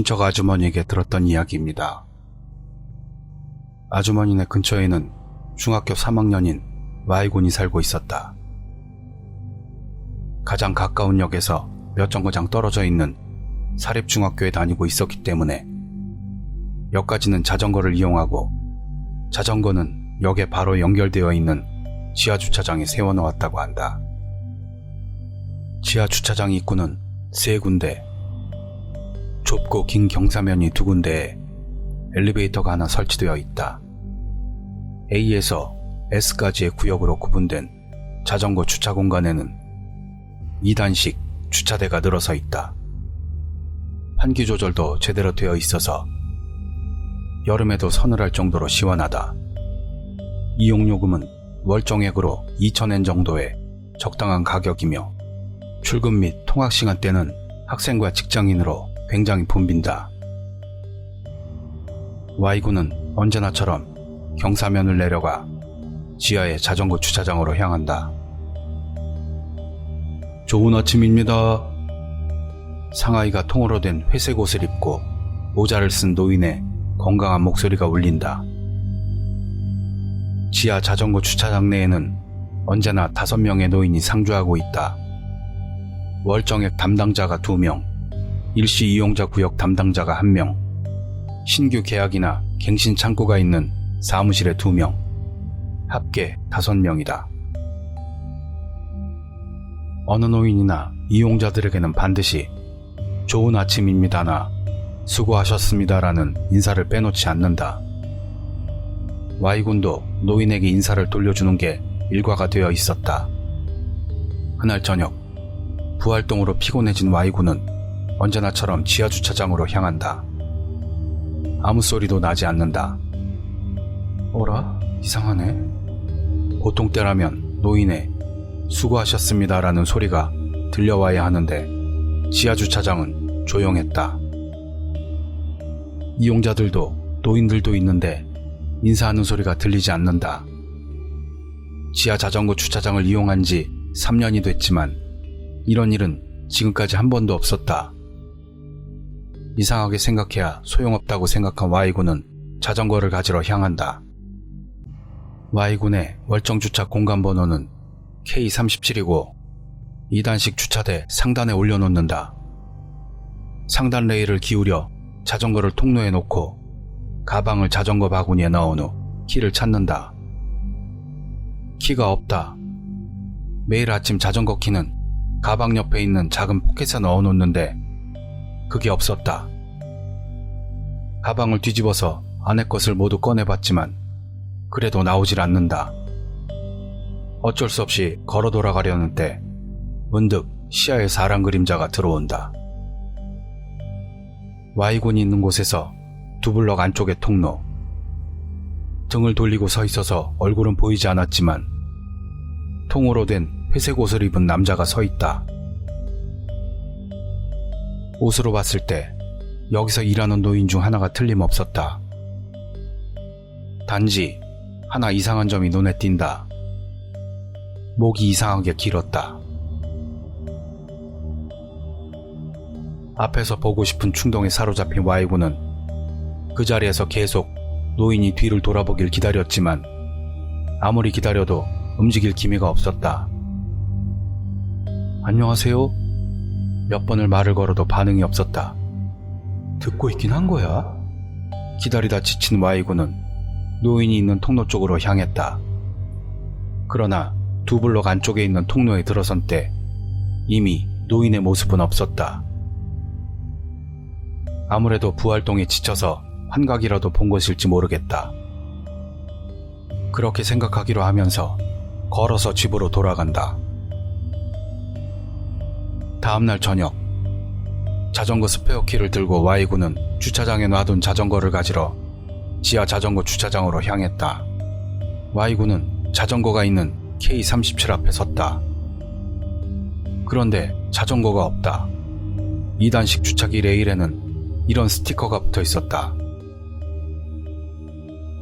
친척 아주머니에게 들었던 이야기입니다. 아주머니네 근처에는 중학교 3학년인 Y군이 살고 있었다. 가장 가까운 역에서 몇 정거장 떨어져 있는 사립중학교에 다니고 있었기 때문에 역까지는 자전거를 이용하고 자전거는 역에 바로 연결되어 있는 지하 주차장에 세워놓았다고 한다. 지하 주차장 입구는 세 군데, 좁고 긴 경사면이 두 군데에 엘리베이터가 하나 설치되어 있다. A에서 S까지의 구역으로 구분된 자전거 주차 공간에는 2단식 주차대가 늘어서 있다. 환기 조절도 제대로 되어 있어서 여름에도 서늘할 정도로 시원하다. 이용요금은 월정액으로 2,000엔 정도의 적당한 가격이며 출근 및 통학 시간대는 학생과 직장인으로 굉장히 붐빈다. Y군은 언제나처럼 경사면을 내려가 지하의 자전거 주차장으로 향한다. 좋은 아침입니다. 상하이가 통으로 된 회색 옷을 입고 모자를 쓴 노인의 건강한 목소리가 울린다. 지하 자전거 주차장 내에는 언제나 다섯 명의 노인이 상주하고 있다. 월정액 담당자가 두 명, 일시 이용자 구역 담당자가 한 명, 신규 계약이나 갱신 창구가 있는 사무실에 두 명, 합계 다섯 명이다. 어느 노인이나 이용자들에게는 반드시 좋은 아침입니다나 수고하셨습니다라는 인사를 빼놓지 않는다. Y군도 노인에게 인사를 돌려주는 게 일과가 되어 있었다. 그날 저녁, 부활동으로 피곤해진 Y군은 언제나처럼 지하 주차장으로 향한다. 아무 소리도 나지 않는다. 어라? 이상하네. 보통 때라면 노인의 수고하셨습니다라는 소리가 들려와야 하는데 지하 주차장은 조용했다. 이용자들도 노인들도 있는데 인사하는 소리가 들리지 않는다. 지하 자전거 주차장을 이용한 지 3년이 됐지만 이런 일은 지금까지 한 번도 없었다. 이상하게 생각해야 소용없다고 생각한 Y군은 자전거를 가지러 향한다. Y군의 월정 주차 공간 번호는 K37이고 2단식 주차대 상단에 올려놓는다. 상단 레일을 기울여 자전거를 통로에 놓고 가방을 자전거 바구니에 넣은 후 키를 찾는다. 키가 없다. 매일 아침 자전거 키는 가방 옆에 있는 작은 포켓에 넣어 놓는데 그게 없었다. 가방을 뒤집어서 안에 것을 모두 꺼내봤지만 그래도 나오질 않는다. 어쩔 수 없이 걸어 돌아가려는 때 문득 시야에 사람 그림자가 들어온다. Y군이 있는 곳에서 두 블럭 안쪽의 통로. 등을 돌리고 서 있어서 얼굴은 보이지 않았지만 통으로 된 회색 옷을 입은 남자가 서 있다. 옷으로 봤을 때 여기서 일하는 노인 중 하나가 틀림없었다. 단지 하나 이상한 점이 눈에 띈다. 목이 이상하게 길었다. 앞에서 보고 싶은 충동에 사로잡힌 Y군은 그 자리에서 계속 노인이 뒤를 돌아보길 기다렸지만 아무리 기다려도 움직일 기미가 없었다. 안녕하세요? 몇 번을 말을 걸어도 반응이 없었다. 듣고 있긴 한 거야? 기다리다 지친 Y군은 노인이 있는 통로 쪽으로 향했다. 그러나 두 블럭 안쪽에 있는 통로에 들어선 때 이미 노인의 모습은 없었다. 아무래도 부활동에 지쳐서 환각이라도 본 것일지 모르겠다. 그렇게 생각하기로 하면서 걸어서 집으로 돌아간다. 다음날 저녁, 자전거 스페어 키를 들고 Y군은 주차장에 놔둔 자전거를 가지러 지하 자전거 주차장으로 향했다. Y군은 자전거가 있는 K37 앞에 섰다. 그런데 자전거가 없다. 2단식 주차기 레일에는 이런 스티커가 붙어 있었다.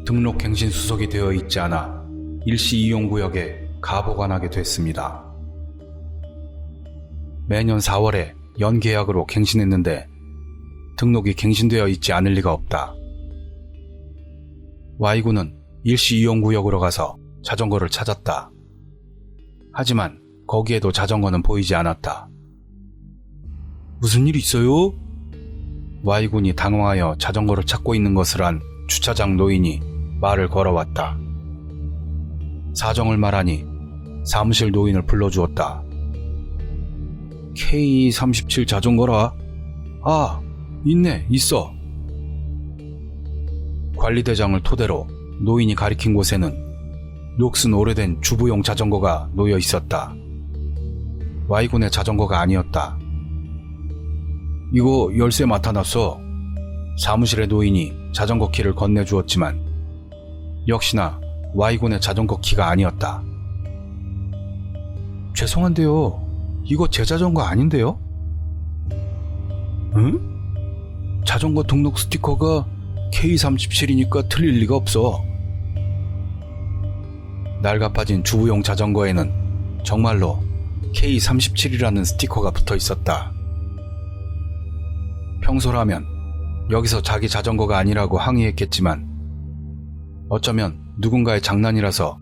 등록 갱신 수속이 되어 있지 않아 일시 이용 구역에 가보관하게 됐습니다. 매년 4월에 연계약으로 갱신했는데 등록이 갱신되어 있지 않을 리가 없다. Y군은 일시 이용구역으로 가서 자전거를 찾았다. 하지만 거기에도 자전거는 보이지 않았다. 무슨 일 있어요? Y군이 당황하여 자전거를 찾고 있는 것을 안 주차장 노인이 말을 걸어왔다. 사정을 말하니 사무실 노인을 불러주었다. K37 자전거라? 아, 있네, 있어. 관리대장을 토대로 노인이 가리킨 곳에는 녹슨 오래된 주부용 자전거가 놓여 있었다. Y군의 자전거가 아니었다. 이거 열쇠 맡아놨어. 사무실의 노인이 자전거 키를 건네주었지만 역시나 Y군의 자전거 키가 아니었다. 죄송한데요. 이거 제 자전거 아닌데요? 응? 자전거 등록 스티커가 K37이니까 틀릴 리가 없어. 낡아빠진 주부용 자전거에는 정말로 K37이라는 스티커가 붙어 있었다. 평소라면 여기서 자기 자전거가 아니라고 항의했겠지만 어쩌면 누군가의 장난이라서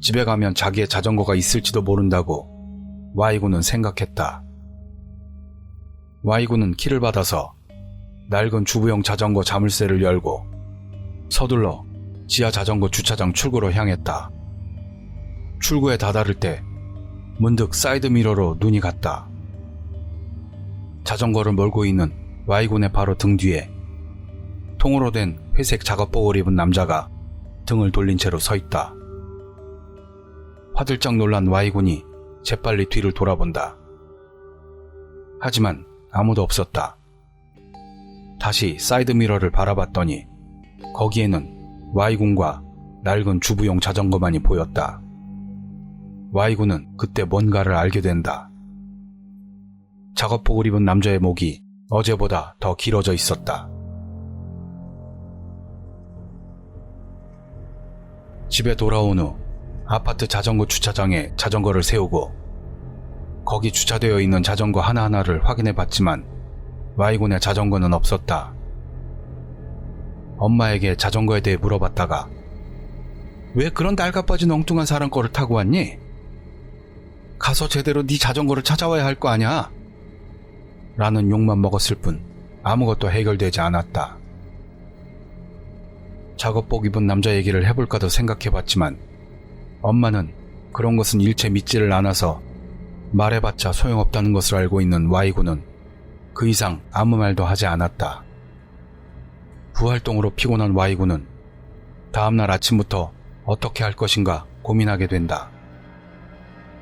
집에 가면 자기의 자전거가 있을지도 모른다고 Y군은 생각했다. Y군은 키를 받아서 낡은 주부용 자전거 자물쇠를 열고 서둘러 지하 자전거 주차장 출구로 향했다. 출구에 다다를 때 문득 사이드미러로 눈이 갔다. 자전거를 몰고 있는 Y군의 바로 등 뒤에 통으로 된 회색 작업복을 입은 남자가 등을 돌린 채로 서 있다. 화들짝 놀란 Y군이 재빨리 뒤를 돌아본다. 하지만 아무도 없었다. 다시 사이드미러를 바라봤더니 거기에는 Y군과 낡은 주부용 자전거만이 보였다. Y군은 그때 뭔가를 알게 된다. 작업복을 입은 남자의 목이 어제보다 더 길어져 있었다. 집에 돌아온 후 아파트 자전거 주차장에 자전거를 세우고 거기 주차되어 있는 자전거 하나하나를 확인해 봤지만 Y군의 자전거는 없었다. 엄마에게 자전거에 대해 물어봤다가 왜 그런 낡아빠진 엉뚱한 사람 거를 타고 왔니? 가서 제대로 네 자전거를 찾아와야 할 거 아냐? 라는 욕만 먹었을 뿐 아무것도 해결되지 않았다. 작업복 입은 남자 얘기를 해볼까도 생각해봤지만 엄마는 그런 것은 일체 믿지를 않아서 말해봤자 소용없다는 것을 알고 있는 Y군은 그 이상 아무 말도 하지 않았다. 부활동으로 피곤한 Y군은 다음날 아침부터 어떻게 할 것인가 고민하게 된다.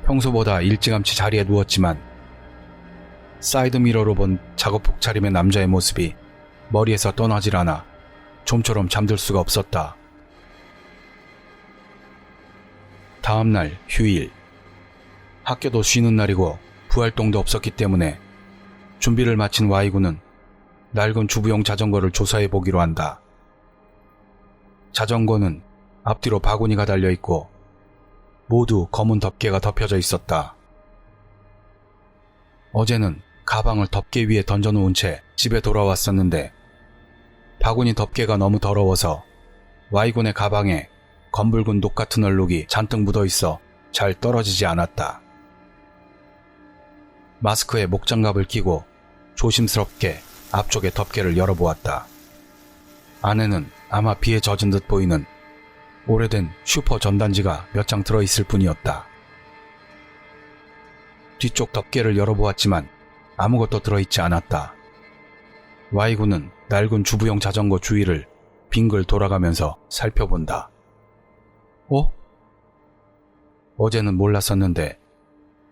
평소보다 일찌감치 자리에 누웠지만 사이드미러로 본 작업복 차림의 남자의 모습이 머리에서 떠나질 않아 좀처럼 잠들 수가 없었다. 다음 날 휴일. 학교도 쉬는 날이고 부활동도 없었기 때문에 준비를 마친 Y군은 낡은 주부용 자전거를 조사해 보기로 한다. 자전거는 앞뒤로 바구니가 달려 있고 모두 검은 덮개가 덮여져 있었다. 어제는 가방을 덮개 위에 던져놓은 채 집에 돌아왔었는데 바구니 덮개가 너무 더러워서 Y군의 가방에 검붉은 녹 같은 얼룩이 잔뜩 묻어 있어 잘 떨어지지 않았다. 마스크에 목장갑을 끼고 조심스럽게 앞쪽의 덮개를 열어보았다. 안에는 아마 비에 젖은 듯 보이는 오래된 슈퍼 전단지가 몇 장 들어있을 뿐이었다. 뒤쪽 덮개를 열어보았지만 아무것도 들어있지 않았다. Y군은 낡은 주부용 자전거 주위를 빙글 돌아가면서 살펴본다. 어? 어제는 몰랐었는데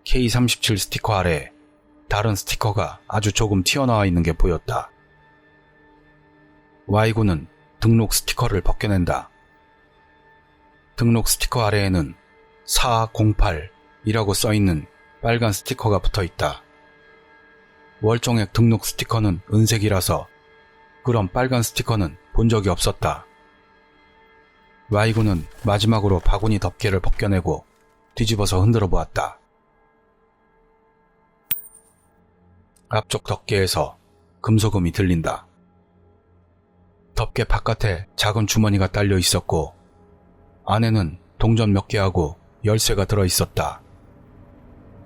K37 스티커 아래 다른 스티커가 아주 조금 튀어나와 있는 게 보였다. Y군은 등록 스티커를 벗겨낸다. 등록 스티커 아래에는 408이라고 써있는 빨간 스티커가 붙어 있다. 월정액 등록 스티커는 은색이라서 그런 빨간 스티커는 본 적이 없었다. Y군은 마지막으로 바구니 덮개를 벗겨내고 뒤집어서 흔들어 보았다. 앞쪽 덮개에서 금소금이 들린다. 덮개 바깥에 작은 주머니가 딸려 있었고 안에는 동전 몇 개하고 열쇠가 들어 있었다.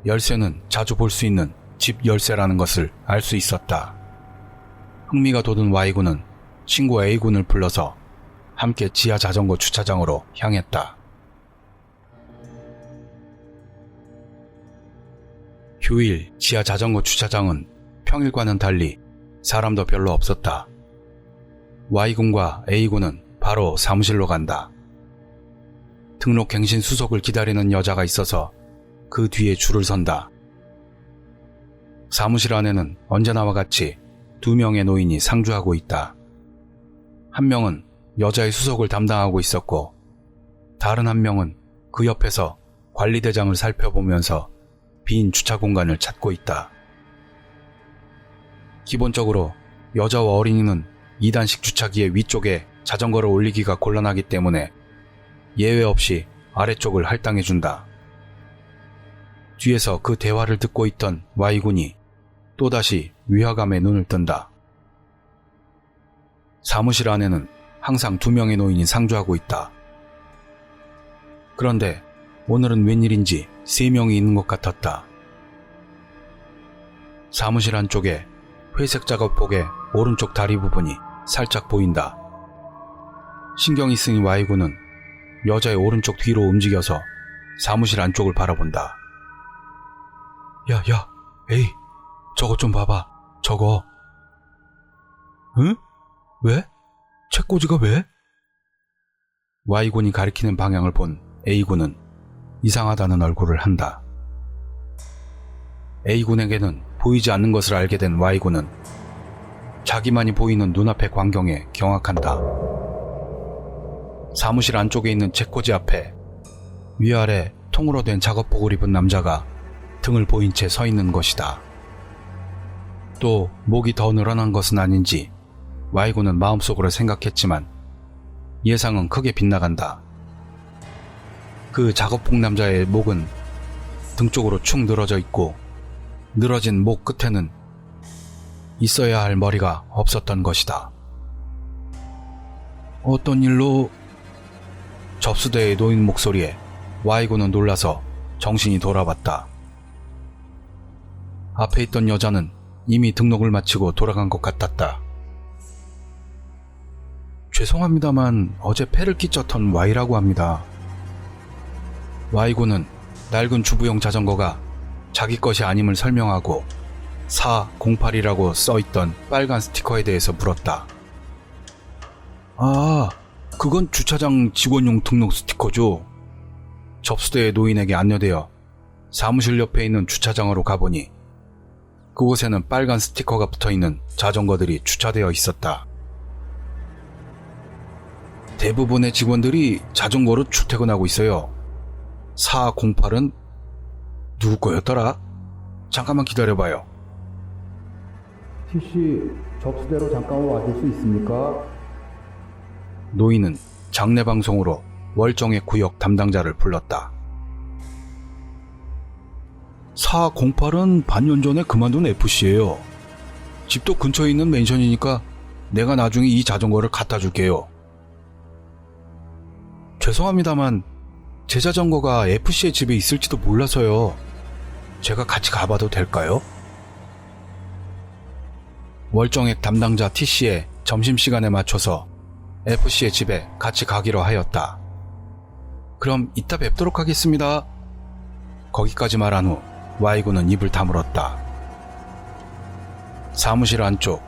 열쇠는 자주 볼 수 있는 집 열쇠라는 것을 알 수 있었다. 흥미가 돋은 Y군은 친구 A군을 불러서 함께 지하 자전거 주차장으로 향했다. 휴일 지하 자전거 주차장은 평일과는 달리 사람도 별로 없었다. Y군과 A군은 바로 사무실로 간다. 등록갱신 수속을 기다리는 여자가 있어서 그 뒤에 줄을 선다. 사무실 안에는 언제나와 같이 두 명의 노인이 상주하고 있다. 한 명은 여자의 수속을 담당하고 있었고, 다른 한 명은 그 옆에서 관리대장을 살펴보면서 빈 주차 공간을 찾고 있다. 기본적으로 여자와 어린이는 2단식 주차기의 위쪽에 자전거를 올리기가 곤란하기 때문에 예외 없이 아래쪽을 할당해준다. 뒤에서 그 대화를 듣고 있던 Y군이 또다시 위화감에 눈을 뜬다. 사무실 안에는 항상 두 명의 노인이 상주하고 있다. 그런데 오늘은 웬일인지 세 명이 있는 것 같았다. 사무실 안쪽에 회색 작업복의 오른쪽 다리 부분이 살짝 보인다. 신경이 쓰인 Y군은 여자의 오른쪽 뒤로 움직여서 사무실 안쪽을 바라본다. 야, 야, 에이, 저거 좀 봐봐. 저거. 응? 왜? 책꽂이가 왜? Y군이 가리키는 방향을 본 A군은 이상하다는 얼굴을 한다. A군에게는 보이지 않는 것을 알게 된 Y군은 자기만이 보이는 눈앞의 광경에 경악한다. 사무실 안쪽에 있는 책꽂이 앞에 위아래 통으로 된 작업복을 입은 남자가 등을 보인 채 서 있는 것이다. 또 목이 더 늘어난 것은 아닌지 Y군은 마음속으로 생각했지만 예상은 크게 빗나간다. 그 작업복 남자의 목은 등 쪽으로 축 늘어져 있고 늘어진 목 끝에는 있어야 할 머리가 없었던 것이다. 어떤 일로 접수대의 노인 목소리에 Y군은 놀라서 정신이 돌아봤다. 앞에 있던 여자는 이미 등록을 마치고 돌아간 것 같았다. 죄송합니다만 어제 폐를 끼쳤던 Y라고 합니다. Y군은 낡은 주부용 자전거가 자기 것이 아님을 설명하고 408이라고 써있던 빨간 스티커에 대해서 물었다. 아, 그건 주차장 직원용 등록 스티커죠. 접수대의 노인에게 안내되어 사무실 옆에 있는 주차장으로 가보니 그곳에는 빨간 스티커가 붙어 있는 자전거들이 주차되어 있었다. 대부분의 직원들이 자전거로 출퇴근하고 있어요. 408은 누구 거였더라? 잠깐만 기다려봐요. TC 접수대로 잠깐 와줄 수 있습니까? 노인은 장례 방송으로 월정의 구역 담당자를 불렀다. 408은 반년 전에 그만둔 FC예요. 집도 근처에 있는 맨션이니까 내가 나중에 이 자전거를 갖다 줄게요. 죄송합니다만 제 자전거가 FC의 집에 있을지도 몰라서요. 제가 같이 가봐도 될까요? 월정액 담당자 T씨의 점심시간에 맞춰서 FC의 집에 같이 가기로 하였다. 그럼 이따 뵙도록 하겠습니다. 거기까지 말한 후 Y군은 입을 다물었다. 사무실 안쪽.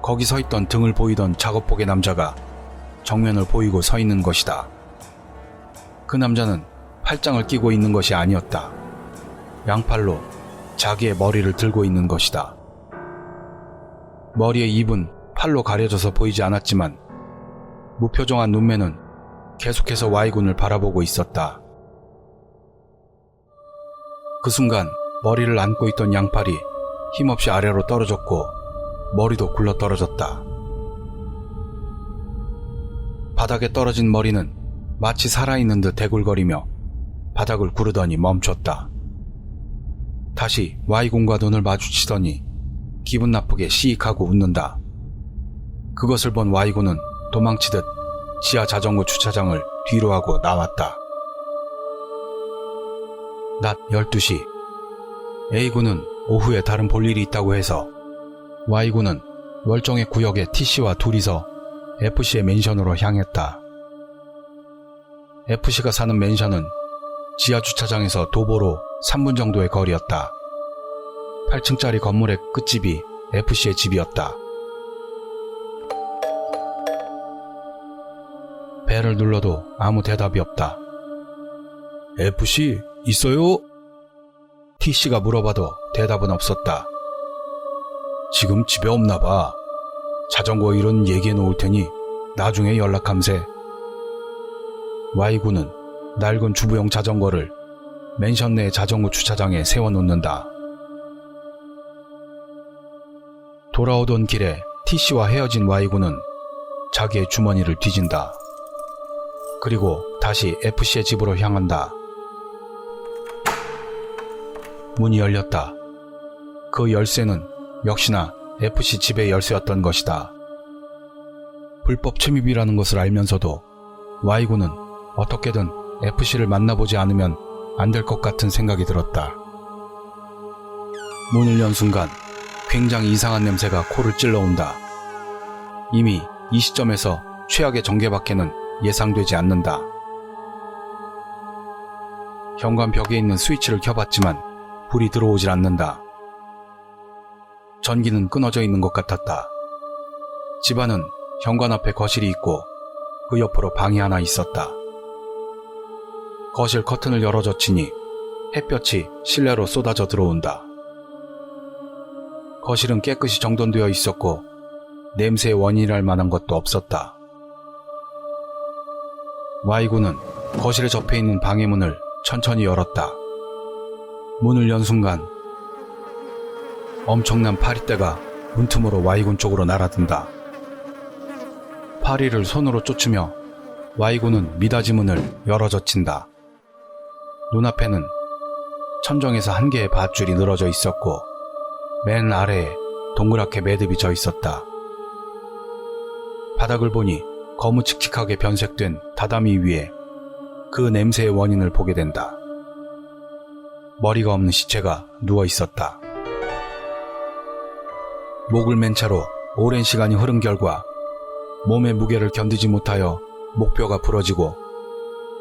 거기 서 있던 등을 보이던 작업복의 남자가 정면을 보이고 서 있는 것이다. 그 남자는 팔짱을 끼고 있는 것이 아니었다. 양팔로 자기의 머리를 들고 있는 것이다. 머리의 입은 팔로 가려져서 보이지 않았지만 무표정한 눈매는 계속해서 Y군을 바라보고 있었다. 그 순간 머리를 안고 있던 양팔이 힘없이 아래로 떨어졌고 머리도 굴러 떨어졌다. 바닥에 떨어진 머리는 마치 살아있는 듯 대굴거리며 바닥을 구르더니 멈췄다. 다시 Y군과 눈을 마주치더니 기분 나쁘게 시익하고 웃는다. 그것을 본 Y군은 도망치듯 지하 자전거 주차장을 뒤로 하고 나왔다. 낮 12시. A군은 오후에 다른 볼 일이 있다고 해서 Y군은 월정의 구역에 T씨와 둘이서 FC의 맨션으로 향했다. FC가 사는 맨션은 지하 주차장에서 도보로 3분 정도의 거리였다. 8층짜리 건물의 끝집이 FC의 집이었다. 벨을 눌러도 아무 대답이 없다. FC 있어요? T씨가 물어봐도 대답은 없었다. 지금 집에 없나 봐. 자전거 이런 얘기해 놓을 테니 나중에 연락함세. Y군은 낡은 주부용 자전거를 맨션 내 자전거 주차장에 세워놓는다. 돌아오던 길에 T씨와 헤어진 Y군은 자기의 주머니를 뒤진다. 그리고 다시 FC의 집으로 향한다. 문이 열렸다. 그 열쇠는 역시나 FC 집의 열쇠였던 것이다. 불법 침입이라는 것을 알면서도 Y군은 어떻게든 FC를 만나보지 않으면 안 될 것 같은 생각이 들었다. 문을 연 순간 굉장히 이상한 냄새가 코를 찔러온다. 이미 이 시점에서 최악의 전개밖에는 예상되지 않는다. 현관 벽에 있는 스위치를 켜봤지만 불이 들어오질 않는다. 전기는 끊어져 있는 것 같았다. 집안은 현관 앞에 거실이 있고 그 옆으로 방이 하나 있었다. 거실 커튼을 열어젖히니 햇볕이 실내로 쏟아져 들어온다. 거실은 깨끗이 정돈되어 있었고 냄새의 원인이랄 만한 것도 없었다. Y군은 거실에 접해 있는 방의 문을 천천히 열었다. 문을 연 순간 엄청난 파리떼가 문틈으로 Y군 쪽으로 날아든다. 파리를 손으로 쫓으며 Y군은 미닫이 문을 열어 젖힌다. 눈앞에는 천정에서 한 개의 밧줄이 늘어져 있었고 맨 아래에 동그랗게 매듭이 져 있었다. 바닥을 보니 거무칙칙하게 변색된 다다미 위에 그 냄새의 원인을 보게 된다. 머리가 없는 시체가 누워 있었다. 목을 맨 채로 오랜 시간이 흐른 결과 몸의 무게를 견디지 못하여 목뼈가 부러지고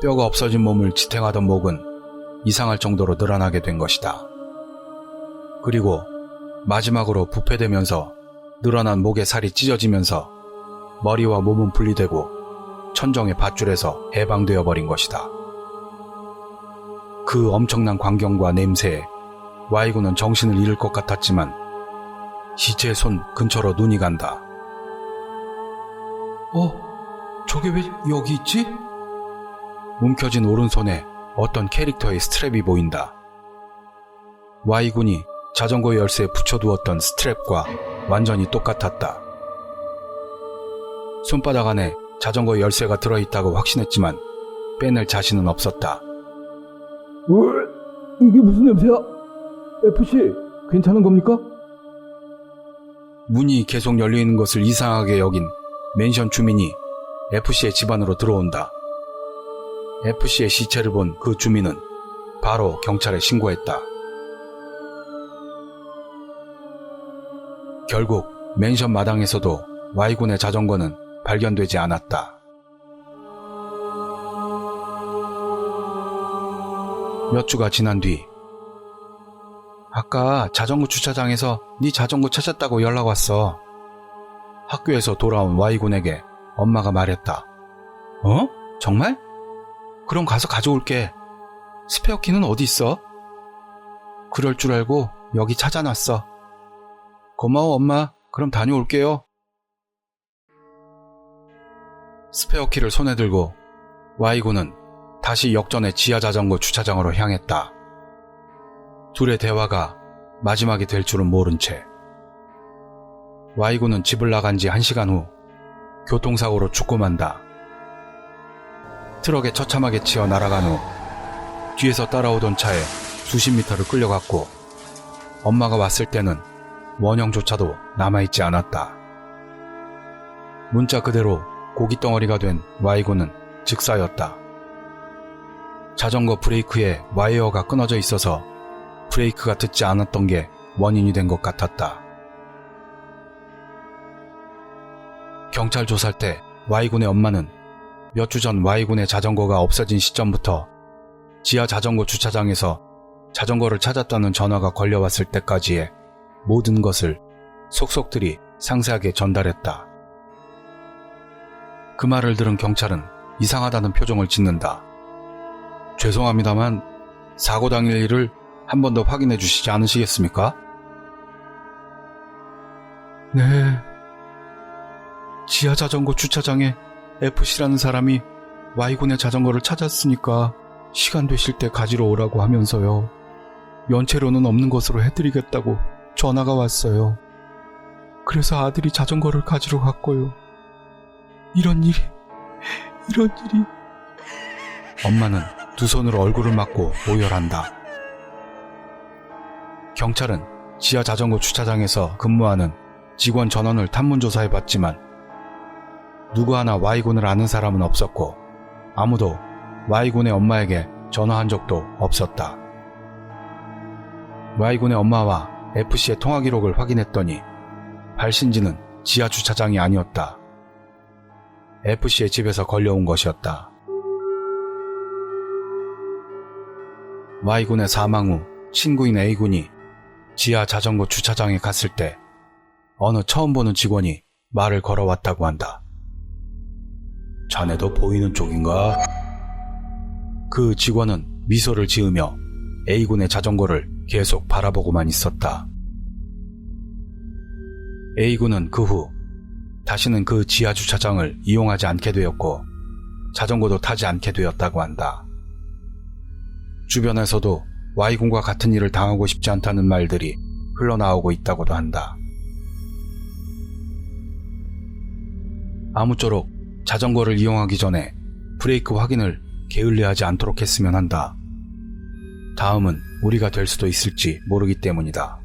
뼈가 없어진 몸을 지탱하던 목은 이상할 정도로 늘어나게 된 것이다. 그리고 마지막으로 부패되면서 늘어난 목의 살이 찢어지면서 머리와 몸은 분리되고 천정의 밧줄에서 해방되어 버린 것이다. 그 엄청난 광경과 냄새에 Y군은 정신을 잃을 것 같았지만 시체의 손 근처로 눈이 간다. 어? 저게 왜 여기 있지? 움켜진 오른손에 어떤 캐릭터의 스트랩이 보인다. Y군이 자전거 열쇠에 붙여두었던 스트랩과 완전히 똑같았다. 손바닥 안에 자전거 열쇠가 들어있다고 확신했지만 빼낼 자신은 없었다. 왜? 이게 무슨 냄새야? FC, 괜찮은 겁니까? 문이 계속 열리는 것을 이상하게 여긴 맨션 주민이 FC의 집안으로 들어온다. FC의 시체를 본 그 주민은 바로 경찰에 신고했다. 결국 맨션 마당에서도 Y군의 자전거는 발견되지 않았다. 몇 주가 지난 뒤 아까 자전거 주차장에서 네 자전거 찾았다고 연락 왔어. 학교에서 돌아온 Y군에게 엄마가 말했다. 어? 정말? 그럼 가서 가져올게. 스페어 키는 어디 있어? 그럴 줄 알고 여기 찾아놨어. 고마워 엄마. 그럼 다녀올게요. 스페어 키를 손에 들고 Y군은 다시 역전의 지하 자전거 주차장으로 향했다. 둘의 대화가 마지막이 될 줄은 모른 채 Y군은 집을 나간 지 1시간 후 교통사고로 죽고 만다. 트럭에 처참하게 치여 날아간 후 뒤에서 따라오던 차에 수십 미터를 끌려갔고 엄마가 왔을 때는 원형조차도 남아있지 않았다. 문자 그대로 고깃덩어리가 된 Y군은 즉사였다. 자전거 브레이크에 와이어가 끊어져 있어서 브레이크가 듣지 않았던 게 원인이 된 것 같았다. 경찰 조사할 때 Y군의 엄마는 몇 주 전 Y군의 자전거가 없어진 시점부터 지하 자전거 주차장에서 자전거를 찾았다는 전화가 걸려왔을 때까지의 모든 것을 속속들이 상세하게 전달했다. 그 말을 들은 경찰은 이상하다는 표정을 짓는다. 죄송합니다만 사고 당일 일을 한 번 더 확인해 주시지 않으시겠습니까? 네. 지하 자전거 주차장에 FC라는 사람이 Y군의 자전거를 찾았으니까 시간 되실 때 가지러 오라고 하면서요. 연체료는 없는 것으로 해드리겠다고 전화가 왔어요. 그래서 아들이 자전거를 가지러 갔고요. 이런 일이, 이런 일이. 엄마는 두 손으로 얼굴을 막고 오열한다. 경찰은 지하 자전거 주차장에서 근무하는 직원 전원을 탐문조사해 봤지만 누구 하나 Y군을 아는 사람은 없었고 아무도 Y군의 엄마에게 전화한 적도 없었다. Y군의 엄마와 FC의 통화 기록을 확인했더니 발신지는 지하 주차장이 아니었다. FC의 집에서 걸려온 것이었다. Y군의 사망 후 친구인 A군이 지하 자전거 주차장에 갔을 때 어느 처음 보는 직원이 말을 걸어왔다고 한다. 자네도 보이는 쪽인가? 그 직원은 미소를 지으며 A군의 자전거를 계속 바라보고만 있었다. A군은 그 후 다시는 그 지하 주차장을 이용하지 않게 되었고 자전거도 타지 않게 되었다고 한다. 주변에서도 Y군과 같은 일을 당하고 싶지 않다는 말들이 흘러나오고 있다고도 한다. 아무쪼록 자전거를 이용하기 전에 브레이크 확인을 게을리하지 않도록 했으면 한다. 다음은 우리가 될 수도 있을지 모르기 때문이다.